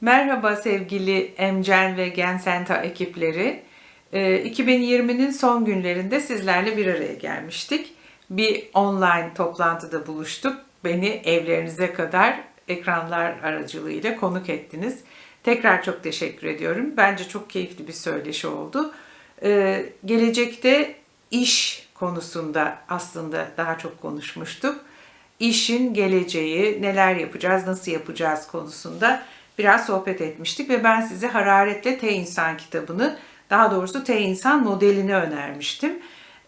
Merhaba sevgili Emcen ve Gensenta ekipleri. Ee, 2020'nin son günlerinde sizlerle bir araya gelmiştik. Bir online toplantıda buluştuk. Beni evlerinize kadar ekranlar aracılığıyla konuk ettiniz. Tekrar çok teşekkür ediyorum. Bence çok keyifli bir söyleşi oldu. Ee, gelecekte iş konusunda aslında daha çok konuşmuştuk. İşin geleceği, neler yapacağız, nasıl yapacağız konusunda biraz sohbet etmiştik ve ben size Hararetle T İnsan kitabını, daha doğrusu T İnsan modelini önermiştim.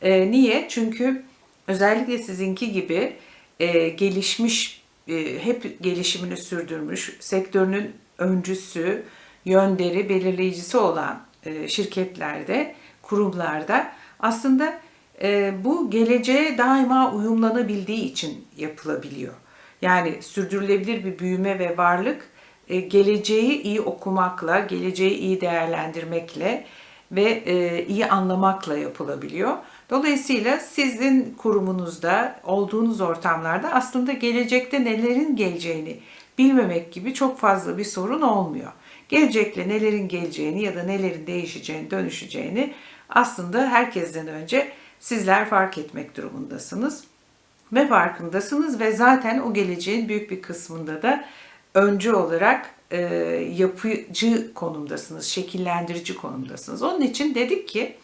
Ee, niye? Çünkü özellikle sizinki gibi e, gelişmiş, e, hep gelişimini sürdürmüş, sektörünün öncüsü, yönderi, belirleyicisi olan e, şirketlerde, kurumlarda aslında e, bu geleceğe daima uyumlanabildiği için yapılabiliyor. Yani sürdürülebilir bir büyüme ve varlık e, geleceği iyi okumakla, geleceği iyi değerlendirmekle ve e, iyi anlamakla yapılabiliyor. Dolayısıyla sizin kurumunuzda, olduğunuz ortamlarda aslında gelecekte nelerin geleceğini bilmemek gibi çok fazla bir sorun olmuyor. Gelecekle nelerin geleceğini ya da nelerin değişeceğini, dönüşeceğini aslında herkesten önce sizler fark etmek durumundasınız ve farkındasınız ve zaten o geleceğin büyük bir kısmında da öncü olarak e, yapıcı konumdasınız, şekillendirici konumdasınız. Onun için dedik ki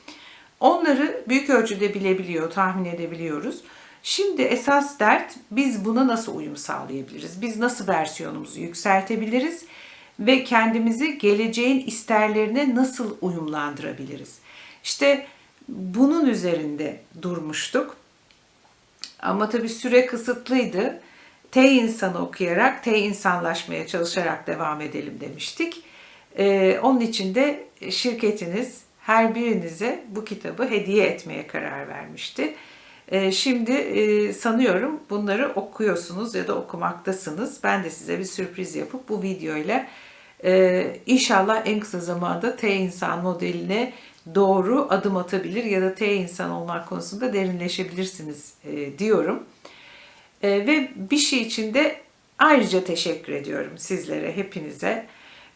onları büyük ölçüde bilebiliyor, tahmin edebiliyoruz. Şimdi esas dert biz buna nasıl uyum sağlayabiliriz? Biz nasıl versiyonumuzu yükseltebiliriz ve kendimizi geleceğin isterlerine nasıl uyumlandırabiliriz? İşte bunun üzerinde durmuştuk. Ama tabii süre kısıtlıydı. T insanı okuyarak, T insanlaşmaya çalışarak devam edelim demiştik. Ee, onun için de şirketiniz her birinize bu kitabı hediye etmeye karar vermişti. Ee, şimdi e, sanıyorum bunları okuyorsunuz ya da okumaktasınız. Ben de size bir sürpriz yapıp bu videoyla e, inşallah en kısa zamanda T insan modeline doğru adım atabilir ya da T insan olmak konusunda derinleşebilirsiniz e, diyorum. E, ve bir şey için de ayrıca teşekkür ediyorum sizlere, hepinize.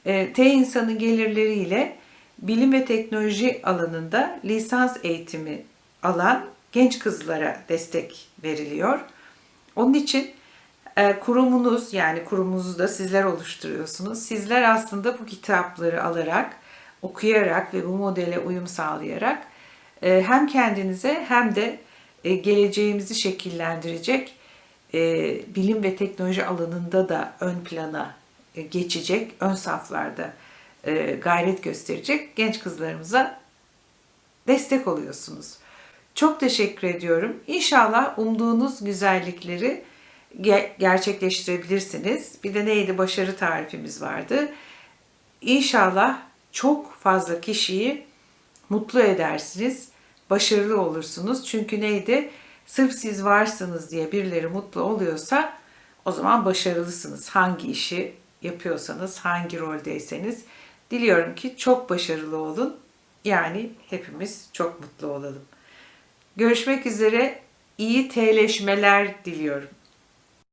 E, T insanı gelirleriyle bilim ve teknoloji alanında lisans eğitimi alan genç kızlara destek veriliyor. Onun için e, kurumunuz yani kurumunuzu da sizler oluşturuyorsunuz. Sizler aslında bu kitapları alarak, okuyarak ve bu modele uyum sağlayarak e, hem kendinize hem de e, geleceğimizi şekillendirecek bilim ve teknoloji alanında da ön plana geçecek, ön saflarda gayret gösterecek genç kızlarımıza destek oluyorsunuz. Çok teşekkür ediyorum. İnşallah umduğunuz güzellikleri gerçekleştirebilirsiniz. Bir de neydi? Başarı tarifimiz vardı. İnşallah çok fazla kişiyi mutlu edersiniz. Başarılı olursunuz. Çünkü neydi? Sırf siz varsınız diye birileri mutlu oluyorsa o zaman başarılısınız. Hangi işi yapıyorsanız, hangi roldeyseniz. Diliyorum ki çok başarılı olun. Yani hepimiz çok mutlu olalım. Görüşmek üzere. İyi teleşmeler diliyorum.